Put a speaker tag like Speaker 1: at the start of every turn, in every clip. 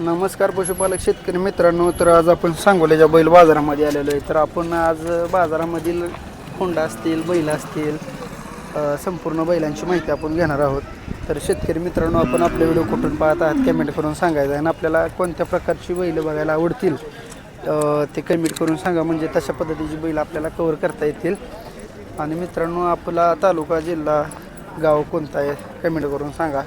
Speaker 1: नमस्कार पशुपालक शेतकरी मित्रांनो तर आज आपण सांगोल्याच्या बैल बाजारामध्ये आलेलो आहे. तर आपण आज बाजारामधील होंडा असतील बैल असतील संपूर्ण बैलांची माहिती आपण घेणार आहोत. तर शेतकरी मित्रांनो आपण आपले व्हिडिओ कुठून पाहत आहात कमेंट करून सांगायचं आहे. आणि आपल्याला कोणत्या प्रकारची बैल बघायला आवडतील ते कमेंट करून सांगा. म्हणजे तशा पद्धतीची बैल आपल्याला कवर करता येतील. आणि मित्रांनो आपला तालुका जिल्हा गाव कोणता आहे कमेंट करून सांगा.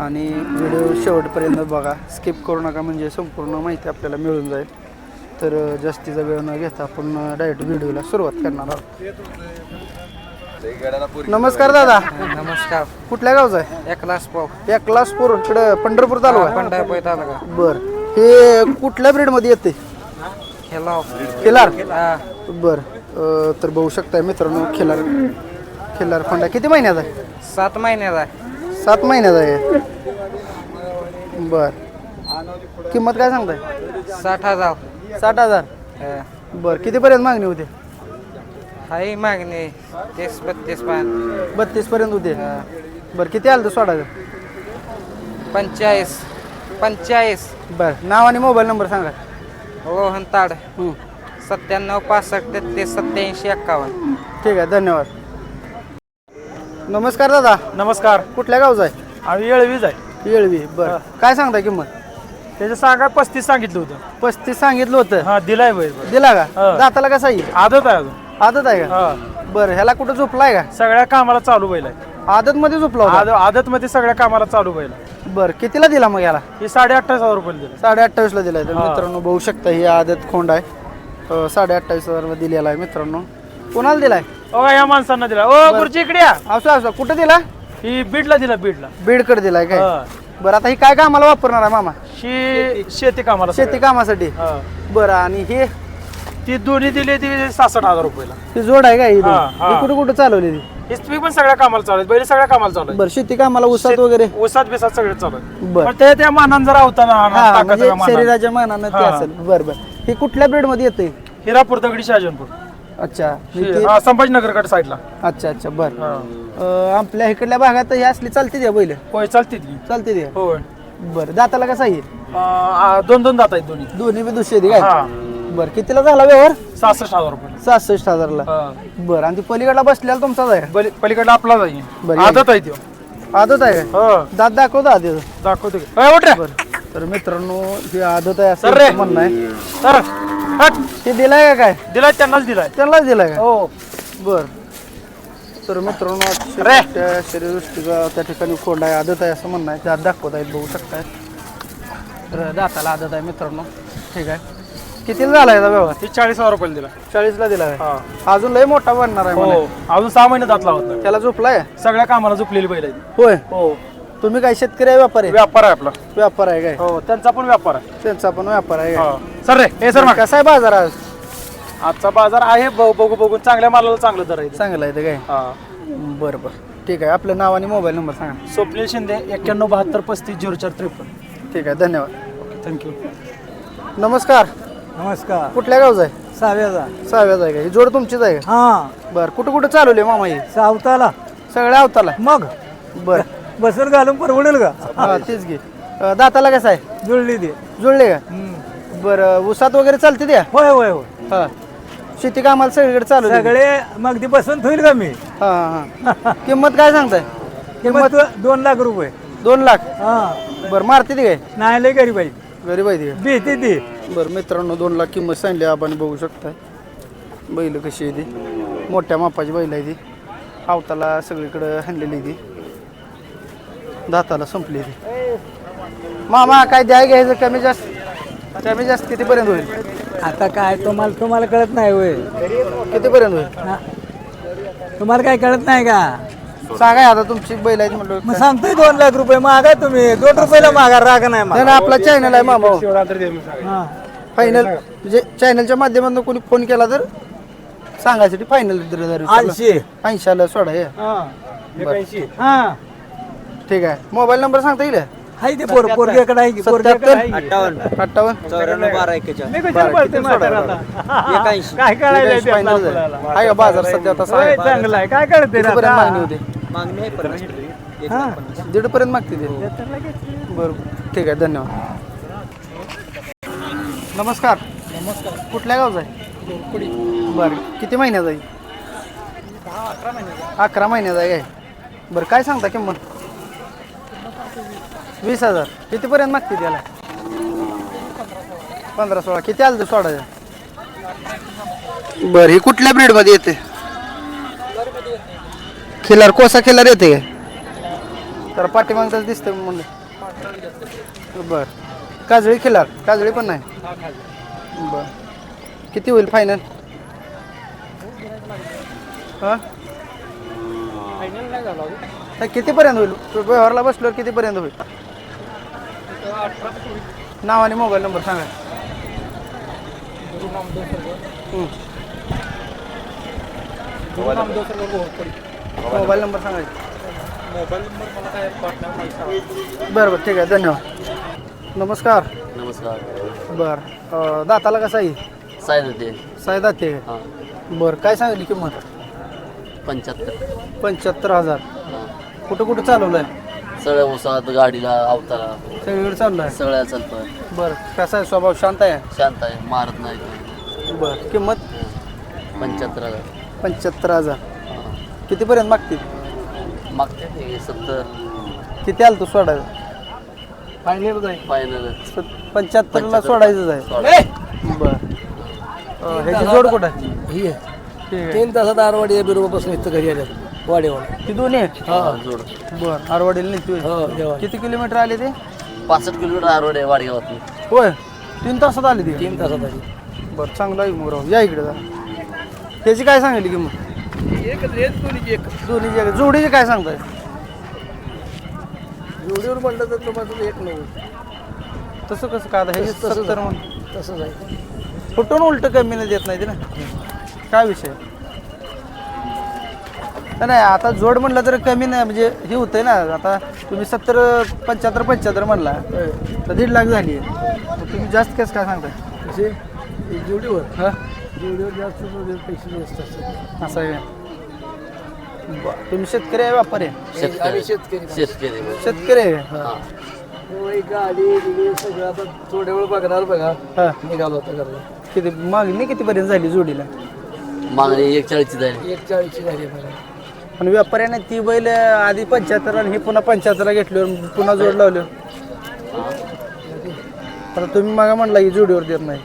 Speaker 1: आणि व्हिडिओ शेवटपर्यंत बघा. स्किप करू नका म्हणजे संपूर्ण माहिती आपल्याला मिळून जाईल. तर जास्तीचा वेळ न घेता आपण डायरेक्ट व्हिडिओला सुरुवात करणार आहोत. नमस्कार दादा.
Speaker 2: नमस्कार.
Speaker 1: कुठल्या गावचा आहे?
Speaker 2: एकलास पाव
Speaker 1: एकलासपूर. इकडं पंढरपूर तालुका
Speaker 2: पंढरपूर तालुका.
Speaker 1: बर. हे कुठल्या ब्रीडमध्ये येते? खिलार. बर. तर बघू शकताय मित्रांनो खिलार. खिलार खोंडा किती महिन्याचा आहे?
Speaker 2: सात महिन्याचा
Speaker 1: सात महिन्याचा आहे. बर. किंमत काय सांगताय?
Speaker 2: साठ हजार.
Speaker 1: साठ हजार?
Speaker 2: हा.
Speaker 1: बर कितीपर्यंत मागणी होते?
Speaker 2: हाही मागणी तीस बत्तीस पान
Speaker 1: बत्तीस पर्यंत होते. बर किती आलं तर सोडायचं?
Speaker 2: पंचेचाळीस. पंचेचाळीस.
Speaker 1: बर नाव आणि मोबाईल नंबर सांगा.
Speaker 2: रोहन ताड.
Speaker 1: हं.
Speaker 2: सत्त्याण्णव पासष्ट तेहतीस सत्याऐंशी एक्कावन्न
Speaker 1: ठीक आहे धन्यवाद. नमस्कार दादा.
Speaker 3: नमस्कार.
Speaker 1: कुठल्या गावचा आहे?
Speaker 3: आम्ही येळवीज आहे.
Speaker 1: येळवी बर. काय सांगताय किंमत?
Speaker 3: त्याचं सांगा पस्तीस सांगितलं होतं.
Speaker 1: पस्तीस सांगितलं होतं?
Speaker 3: हा दिलाय बैल बैल.
Speaker 1: दिला का?
Speaker 3: हा.
Speaker 1: दाताला कसा येईल
Speaker 3: आदत आहे अजून.
Speaker 1: आदत आहे का?
Speaker 3: हा.
Speaker 1: बरं ह्याला कुठं झोपलाय का?
Speaker 3: सगळ्या कामाला चालू बैल आहे.
Speaker 1: आदत मध्ये झोपला होता?
Speaker 3: आद आदत मध्ये सगळ्या कामाला चालू बैल आहे.
Speaker 1: बरं कितीला दिला मग याला?
Speaker 3: ही साडे अठ्ठावीस हजार रुपये दिले.
Speaker 1: साडे अठ्ठावीसला दिलाय. तर
Speaker 3: हा.
Speaker 1: मित्रांनो बघू शकता ही आदत खोंड आहे. अं, साडे अठ्ठावीस हजारला दिलेला आहे मित्रांनो. कोणाला दिलाय?
Speaker 3: ओ या माणसांना दिला. ओ गुरुजी इकडे या.
Speaker 1: असं असं. कुठं दिला?
Speaker 3: ही बीडला दिला बीडला.
Speaker 1: बीडकडे दिलाय काय?
Speaker 3: हा.
Speaker 1: बरं आता ही काय कामाला वापरणार आहे मामा?
Speaker 3: शी शेती कामाला
Speaker 1: शेती कामासाठी.
Speaker 3: हा.
Speaker 1: बरं आणि ही?
Speaker 3: ती दोन्ही दिली ती सासष्ट हजार रुपयला.
Speaker 1: ही जोड आहे का ही दोन?
Speaker 3: हा, हा.
Speaker 1: ही कुठं कुठं चालवली ती
Speaker 3: ही तुम्ही पण सगळ्या कामाला चालू बैल सगळ्या कामाला चालू आहे
Speaker 1: बरं शेती कामाला उसात वगैरे?
Speaker 3: ऊसात बिसात सगळे चालू
Speaker 1: बरं.
Speaker 3: पण ते त्या मानान जरा ना
Speaker 1: हा म्हणजे
Speaker 3: मानानं.
Speaker 1: शरीराच्या मानानं ते
Speaker 3: हा.
Speaker 1: असेल. बरं बरं. ही कुठल्या ब्रेडमध्ये येते
Speaker 3: हिरापूर दगडी शहाजनपूर.
Speaker 1: अच्छा. ही ती-
Speaker 3: हा साईडला.
Speaker 1: अच्छा अच्छा बरं.
Speaker 3: हा.
Speaker 1: अं, आपल्या इकडल्या भागात ही असली चालते द्या बैल?
Speaker 3: होय चालते ती.
Speaker 1: चालते द्या
Speaker 3: होय.
Speaker 1: बरं दाताला कसा येईल
Speaker 3: अं, आ, दोन दोन दात आहेत दोन्ही.
Speaker 1: दोन्ही बी दुसरी काय?
Speaker 3: हा.
Speaker 1: बरं कितीला झाला व्यवहार?
Speaker 3: सहासष्ट हजार रुपये.
Speaker 1: सहासष्ट हजारला.
Speaker 3: हा.
Speaker 1: बरं आणि ती पलीकडला बसलेला तुमचाच आहे?
Speaker 3: बली- पलीकडला आपला जाईल. आदत आहे त्यो
Speaker 1: आदत आहे का?
Speaker 3: हो.
Speaker 1: दात दाखवता आधी.
Speaker 3: दाखवतो की. ए, उठ रे.
Speaker 1: बरं तर मित्रांनो ही आदत आहे
Speaker 3: सर रे.
Speaker 1: असं म्हणणं आहे.
Speaker 3: सर. हट.
Speaker 1: ते दिलाय का काय?
Speaker 3: दिलाय त्यांनाच दिलाय.
Speaker 1: त्यांनाच दिलाय का?
Speaker 3: हो.
Speaker 1: बर. तर मित्रांनो
Speaker 3: रे.
Speaker 1: त्या शरीरदृष्टीचा त्या ठिकाणी खोंड आहे आदत आहे असं म्हणणं आहे. दात दाखवत आहेत बघू शकताय तर दाताला आदत आहे मित्रांनो. ठीक आहे. कितीला झाला याचा व्यवहार?
Speaker 3: ती चाळीस हजार रुपये दिला
Speaker 1: चाळीसला दिला आहे
Speaker 3: हा.
Speaker 1: अजून लय मोठा बनणार आहे
Speaker 3: हो.
Speaker 1: म्हणे.
Speaker 3: अजून सहा महिने दात लावत नाही.
Speaker 1: त्याला झोपलाय?
Speaker 3: सगळ्या कामाला झोपलेली बैल आहे.
Speaker 1: होय?
Speaker 3: हो.
Speaker 1: तुम्ही काय शेतकरी आहे व्यापारी आहे?
Speaker 3: व्यापार आहे आपला.
Speaker 1: व्यापार आहे काय?
Speaker 3: हो त्यांचा पण व्यापार आहे.
Speaker 1: त्यांचा पण व्यापार आहे काय?
Speaker 3: हा. सर रे हे सर मग.
Speaker 1: कसा आहे बाजार आज?
Speaker 3: आजचा बाजार आहे ब- बघू बघून चांगल्या मालाला चांगलं दर आहे इथे.
Speaker 1: चांगला आहे ते काय?
Speaker 3: हा.
Speaker 1: बरं बरं. ठीक आहे. आपलं नाव आणि मोबाईल नंबर सांगा.
Speaker 3: स्वप्नील शिंदे एक्क्याण्णव बहात्तर पस्तीस झिरो चार त्रेपन्न.
Speaker 1: ठीक आहे. धन्यवाद.
Speaker 3: थँक्यू
Speaker 1: नमस्कार.
Speaker 2: नमस्कार.
Speaker 1: कुठल्या गावचा आहे?
Speaker 2: सहाव्याचा
Speaker 1: सहाव्याचा आहे का? ही जोड तुमचीच आहे का?
Speaker 2: हा.
Speaker 1: बरं. कुठं कुठं चालवले मामा ही?
Speaker 2: सावताला.
Speaker 1: सगळ्या अवताला.
Speaker 2: मग?
Speaker 1: बरं.
Speaker 2: बसून घालून परवडेल का?
Speaker 1: हा तेच घे अं, दाताला कसं आहे?
Speaker 2: जुळली ते.
Speaker 1: जुळले का? बरं उसात वगैरे चालते द्या
Speaker 2: होय होय होय.
Speaker 1: हा. शेती कामाला सगळीकडे चालू
Speaker 2: सगळे मग ती बसून ठेवईल का मी?
Speaker 1: हा हा. हा किंमत काय सांगताय?
Speaker 2: किंमत दोन लाख रुपये.
Speaker 1: दोन लाख?
Speaker 2: हा.
Speaker 1: बरं मारते ती काय?
Speaker 2: नाही लय गरीब आहे.
Speaker 1: गरीब आहे ती काय?
Speaker 2: भीती ती.
Speaker 1: बरं मित्रांनो दोन लाख किंमत सांगली आपण बघू शकताय. बैल कशी आहे ती? मोठ्या मापाची बैल आहे ती. आवताला सगळीकडं हाणलेली ती. दाताला संपली ती. मामा काय द्याय घ्यायचं? कमी जास्त. कमी जास्त कितीपर्यंत होईल?
Speaker 2: आता काय तुम्हाला तुम्हाला कळत नाही होय.
Speaker 1: कितीपर्यंत होईल?
Speaker 2: हा. तुम्हाला काय कळत नाही का?
Speaker 1: सांगा आता तुमची बैल आहेत
Speaker 2: मग सांगतोय दोन लाख रुपये मागा तुम्ही. दोन रुपयाला मागा राग नाही मागा.
Speaker 1: आपला चॅनल आहे मामा.
Speaker 2: हा.
Speaker 1: फायनल म्हणजे चॅनलच्या माध्यमातून कोणी फोन केला तर सांगायसाठी फायनल
Speaker 2: ऐंशी.
Speaker 1: ऐंशाला सोडा हे.
Speaker 2: हा.
Speaker 1: ठीक आहे. मोबाईल नंबर सांगता येईल?
Speaker 2: हाय ते पोर पोरग्याकडे आहे की आहे? की?
Speaker 1: अठ्ठावन्न. अठ्ठावन्न?
Speaker 4: चौऱ्याण्णव बारा
Speaker 2: मी कशाला म्हाताऱ्याला? काय कळायला?
Speaker 1: आहे. आहे का बाजार सध्या तसा
Speaker 2: होय,
Speaker 1: आहे
Speaker 2: चांगलं आहे. काय कळते
Speaker 1: कितीपर्यंत मागणी होते.
Speaker 4: मागणी आहे पन्नास एक लाख पन्नास.
Speaker 1: दीड पर्यंत मागते ते. बरोबर ठीक आहे धन्यवाद. नमस्कार.
Speaker 3: नमस्कार.
Speaker 1: कुठल्या गावचा आहे?
Speaker 3: बोरकुडी
Speaker 1: बरं किती महिन्याचा आहे?
Speaker 3: दहा अकरा महिन्याचा
Speaker 1: अकरा महिन्याचा आहे काय? बरं काय सांगता किंमत? वीस हजार. कितीपर्यंत मागते त्याला पंधरा सोळा. किती आलं सोडायचं? बरं हे कुठल्या ब्रीडमध्ये येते? खिलार कोसा खिलार येते काय? तर पाठीमागचं दिसतं म्हणलं बर. काजळी खिलार. काजळी पण नाही? बर. किती होईल फायनल हां?
Speaker 3: नाही.
Speaker 1: तर कितीपर्यंत होईल? व्यवहारला बसल्यावर कितीपर्यंत होईल? नाव आणि मोबाईल नंबर सांगा. हं. Mobile number. सांगा.
Speaker 3: मोबाईल नंबर मला काय पार्टनर नाही सांगा.
Speaker 1: बरं बरं ठीक आहे धन्यवाद. नमस्कार.
Speaker 4: नमस्कार.
Speaker 1: बरं अं, दाताला कसं आहे?
Speaker 4: साय होते
Speaker 1: साय दाते.
Speaker 4: हां.
Speaker 1: बरं काय सांगितली किंमत?
Speaker 4: पंच्याहत्तर.
Speaker 1: पंच्याहत्तर हजार.
Speaker 4: हां.
Speaker 1: कुठं कुठं चालवलं आहे
Speaker 4: सगळ्या उसात गाडीला अवतारा
Speaker 1: सगळीकडे चाललं आहे
Speaker 4: सगळ्या चालतोय.
Speaker 1: बरं कसा आहे स्वभाव? शांत आहे?
Speaker 4: शांत आहे मारत नाही
Speaker 1: बरं किंमत?
Speaker 4: पंच्याहत्तर हजार.
Speaker 1: पंच्याहत्तर हजार. कितीपर्यंत मागतील?
Speaker 4: मागते ते सत्तर.
Speaker 1: किती आलं तू सोडायचं? फायनल
Speaker 4: फायनल
Speaker 1: पंच्याहत्तरला सोडायचंच आहे. बरं. अं, ह्याची जोड कुठं आहे?
Speaker 5: ही आहे.
Speaker 1: ठीक आहे.
Speaker 5: तीन तासात आरवाडी बरोबर बसून इथं घरी आल्या वाडेवाड.
Speaker 1: ती दोन्ही आहे
Speaker 4: हा जोड.
Speaker 5: हो
Speaker 1: आरवाडीला नेतोय
Speaker 5: हो
Speaker 1: किती किलोमीटर आले ते?
Speaker 4: पासष्ट किलोमीटर आरोड आहे वाडगावात
Speaker 1: होय. तीन तासात आले ते?
Speaker 5: तीन तासात आली.
Speaker 1: बरं चांगलं आहे मग राव. या इकडे जा. त्याची काय सांगितली किंमत?
Speaker 5: एकच रेत दोन्ही एक.
Speaker 1: जोडीची काय सांगताय?
Speaker 5: जोडीवर म्हणलं तर तुम्हाला एक नव्हतं
Speaker 1: तसं कसं काय आता? हे
Speaker 5: तसं- तसंच
Speaker 1: सत्तर म्हण
Speaker 5: तसंच आहे
Speaker 1: फुटून उलट कमीने देत नाही ते ना? काय विषय? नाही, नाही आता जोड म्हणलं तर कमी नाही म्हणजे हे होतंय ना आता तुम्ही सत्तर पंच्याहत्तर पंच्याहत्तर म्हणला तर दीड लाख झाली. मग तुम्ही जास्त कसं काय सांगताय?
Speaker 5: कसे हे जोडीवर
Speaker 1: हां?
Speaker 5: जोडीवर जास्त जोडीवर पैसे जास्त असतात.
Speaker 1: असं आहे? बरं. तुम्ही शेतकरी आहे व्यापारी आहे?
Speaker 5: हे आम्ही शेतकरी.
Speaker 4: शेतकरी.
Speaker 1: शेतकरी आहे?
Speaker 4: हां.
Speaker 5: होय, गाडी बिडी सगळं आता थोड्या वेळ बघणार बघा.
Speaker 1: हां.
Speaker 5: निघालो होता घरला
Speaker 1: किती मागणी कितीपर्यंत झाली जोडीला?
Speaker 4: मागणी एक चाळीसची जाईल
Speaker 5: एक चाळीसची झाली बघा.
Speaker 1: आणि व्यापाऱ्याने ती बैल आधी पंच्याहत्तर आणि हे पुन्हा पंच्याहत्तरला घेतल्यावर पुन्हा जोड लावलं. आता तुम्ही मागा म्हणला की जोडीवर देत नाही.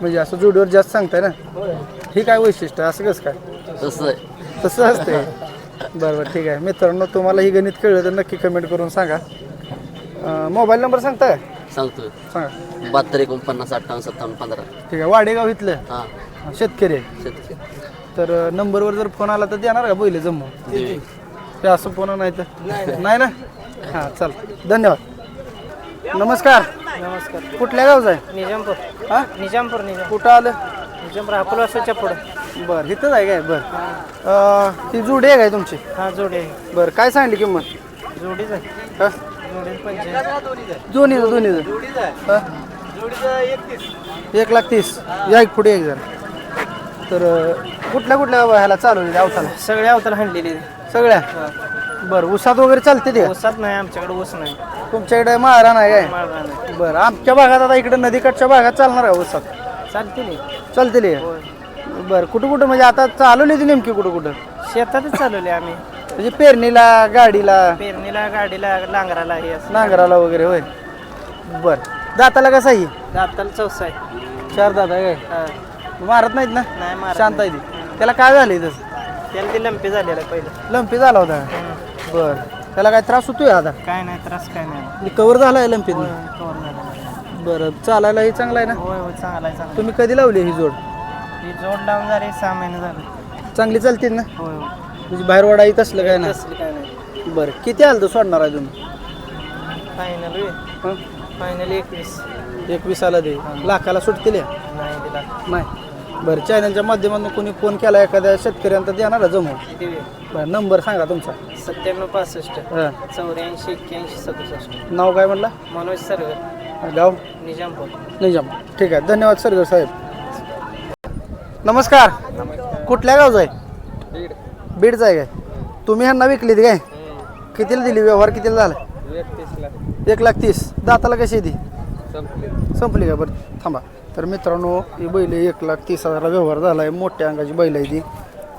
Speaker 1: म्हणजे असं जोडीवर जास्त सांगताय ना? हे काय वैशिष्ट्य? असं कसं काय?
Speaker 4: तसं
Speaker 1: तसं असते बरं बरं ठीक आहे. मित्रांनो तुम्हाला ही गणित कळलं तर नक्की कमेंट करून सांगा. मोबाईल नंबर सांगता का
Speaker 4: सांगतो
Speaker 1: सांगा.
Speaker 4: बहात्तर एकोणपन्नास अठ्ठावन्न सत्तावन्न पंधरा.
Speaker 1: ठीक आहे. वाडेगाव इथलं?
Speaker 4: हां
Speaker 1: शेतकरी आहे.
Speaker 4: शेतकरी.
Speaker 1: तर नंबरवर जर फोन आला तर देणार का पहिले जमू?
Speaker 4: देऊ.
Speaker 1: ते असं फोन नाही तर. नाही ना? हां चल. धन्यवाद. नमस्कार.
Speaker 2: नमस्कार.
Speaker 1: कुठल्या गावचा आहे?
Speaker 2: निजामपूर.
Speaker 1: हां?
Speaker 2: निजामपूर निजाम.
Speaker 1: कुठं आलं?
Speaker 2: निजामपूर अकोलाच्या पुढं.
Speaker 1: बरं इथंच आहे काय? बरं. अं, ती जुडी आहे काय तुमची?
Speaker 2: हा जोडी आहे.
Speaker 1: बरं काय सांगली किंमत?
Speaker 2: जोडीच आहे.
Speaker 1: हां?
Speaker 2: जोडी पंचायत
Speaker 1: दोन्हीचं दोन्हीचं. हां? एक लाख तीस. या एक पुढे एक जरा. तर अं, कुठल्या कुठल्या ह्याला चालवली अवताला
Speaker 2: सगळ्या अवताला हाणलेली.
Speaker 1: सगळ्या? बरं उसात वगैरे चालते ते? का?
Speaker 2: ऊसात नाही आमच्याकडे ऊस नाही.
Speaker 1: तुमच्याकडे महाराण आहे काय?
Speaker 2: नाही.
Speaker 1: बरं आमच्या भागात आता इकडे नदीकडच्या भागात चालणार आहे उसात
Speaker 2: चालते नाही
Speaker 1: चालते ले बरं कुठं कुठं म्हणजे आता चालवली ती नेमकी कुठं कुठं?
Speaker 2: शेतातच चालवले आम्ही.
Speaker 1: म्हणजे पेरणीला गाडीला?
Speaker 2: पेरणीला गाडीला नांगराला हे असं.
Speaker 1: नांगराला वगैरे होय. बरं. दाताला कसा आहे?
Speaker 2: दाताला चौसा आहे.
Speaker 1: चार दात आहे काय?
Speaker 2: हा.
Speaker 1: मारत नाहीत ना?
Speaker 2: नाही मारत
Speaker 1: शांत आहे ती. त्याला काय झालंय तसं
Speaker 2: त्याला ते लंपी झालेलं पहिलं.
Speaker 1: लंपी झाला होता? बर. त्याला काय त्रास होतोय आता?
Speaker 2: काय नाही त्रास काय नाही.
Speaker 1: कवर झालाय लंपीत?
Speaker 2: होय होय कवर झालं
Speaker 1: बरं चालायलाही चांगला आहे ना?
Speaker 2: होय होय चांगला आहे चांगला
Speaker 1: तुम्ही कधी लावली ही जोड?
Speaker 2: ही जोड लावून झाली सहा महिने झाले.
Speaker 1: चांगली चालते ना?
Speaker 2: होय होय.
Speaker 1: म्हणजे बाहेर वाडा येत असलं काय ना
Speaker 2: तसली काय नाही.
Speaker 1: बरं किती आलं सोडणार आहे तुम्ही?
Speaker 2: फायनल
Speaker 1: हं?
Speaker 2: फायनल एकवीस.
Speaker 1: एकवीस आला दे लाखाला सुटतील या?
Speaker 2: नाही दिला
Speaker 1: नाही. बरं चॅनलच्या माध्यमातून कोणी फोन केला एखाद्या शेतकऱ्यांचा देणार जमून? बरं नंबर सांगा तुमचा.
Speaker 2: सत्त्याण्णव पासष्ट
Speaker 1: हां.
Speaker 2: चौऱ्याऐंशी एक्क्याऐंशी सदुसष्ट.
Speaker 1: नाव काय म्हणला?
Speaker 2: मनोज सरगर
Speaker 1: गाव?
Speaker 2: निजामपूर.
Speaker 1: निजाम. ठीक आहे धन्यवाद सरगर साहेब. नमस्कार. कुठल्या गावचा आहे? बीडचा आहे काय? तुम्ही ह्यांना विकलीत काय? कितीला दिली? व्यवहार कितीला झाला? एक लाख तीस दाताला कशी आहे ती? संपली का? बरं थांबा. तर तर मित्रांनो ही बैल एक लाख तीस हजारला व्यवहार झाला आहे मोठ्या अंगाची बैल आहे ती.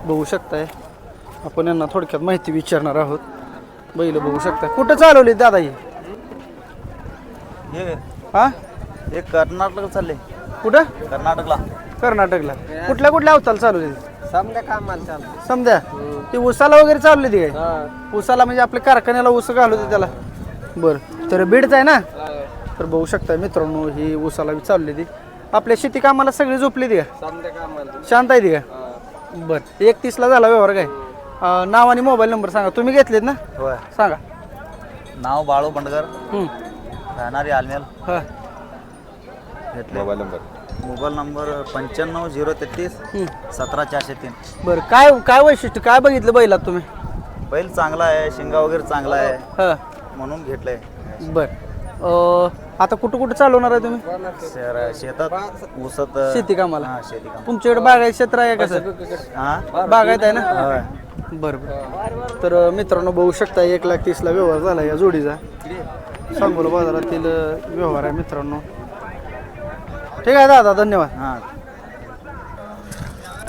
Speaker 1: बघू शकताय. आपण यांना थोडक्यात माहिती विचारणार आहोत. बैल बघू शकताय. कुठं चालवली दादा ही?
Speaker 6: हे
Speaker 1: हा?
Speaker 6: हे कर्नाटक चालले.
Speaker 1: कुठं?
Speaker 6: कर्नाटकला.
Speaker 1: कर्नाटकला. कुठल्या कुठल्या अवताला चालवली
Speaker 3: समजा कामाला चालू
Speaker 1: समजा. ती उसाला वगैरे चालली ती काय? उसाला म्हणजे आपल्या कारखान्याला ऊस घालवते त्याला. बरं. तर बीडच आहे ना? तर बघू शकता मित्रांनो ही उसाला चालली ती. आपल्या शेती कामाला सगळी झोपली ती का? शांत आहे ती का? बरं. एक तीसला झाला व्यवहार काय? अं, नाव आणि मोबाईल नंबर सांगा. तुम्ही घेतलेत ना?
Speaker 6: होय.
Speaker 1: सांगा.
Speaker 6: नाव बाळू बंडकर
Speaker 1: हं.
Speaker 6: राहणारी आलमेल.
Speaker 1: हा.
Speaker 6: घेतले. Mobile number. मोबाईल नंबर पंच्याण्णव झिरो तेहतीस
Speaker 1: हं.
Speaker 6: सतरा चारशे तीन.
Speaker 1: बरं. काय काय वैशिष्ट्य? काय बघितलं बैलात तुम्ही?
Speaker 6: बैल चांगला आहे शिंगा वगैरे चांगला आहे.
Speaker 1: हा.
Speaker 6: म्हणून घेतलंय.
Speaker 1: बरं. अं, आता कुठं कुठं चालवणार आहे तुम्ही?
Speaker 6: शहर- शेतात. ऊसत
Speaker 1: शेती कामाला?
Speaker 6: हा शेती
Speaker 1: तुमच्याकडे बागायत क्षेत्र आहे कसं
Speaker 6: हा?
Speaker 1: बागायत आहे ना? बरं बरं. तर मित्रांनो बघू शकता एक लाख तीसला व्यवहार झाला या जोडीचा. सांगोला बाजारातील अं, व्यवहार आहे मित्रांनो. ठीक आहे दादा धन्यवाद.
Speaker 6: हा.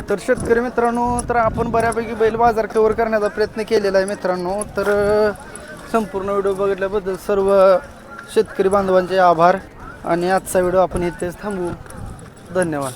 Speaker 1: तर शेतकरी मित्रांनो तर आपण बऱ्यापैकी बैल बाजार कव्हर करण्याचा प्रयत्न केलेला आहे मित्रांनो. तर अं, संपूर्ण व्हिडिओ बघितल्याबद्दल सर्व शेतकरी बांधवांचे आभार. आणि आजचा व्हिडिओ आपण इथेच थांबवू. धन्यवाद.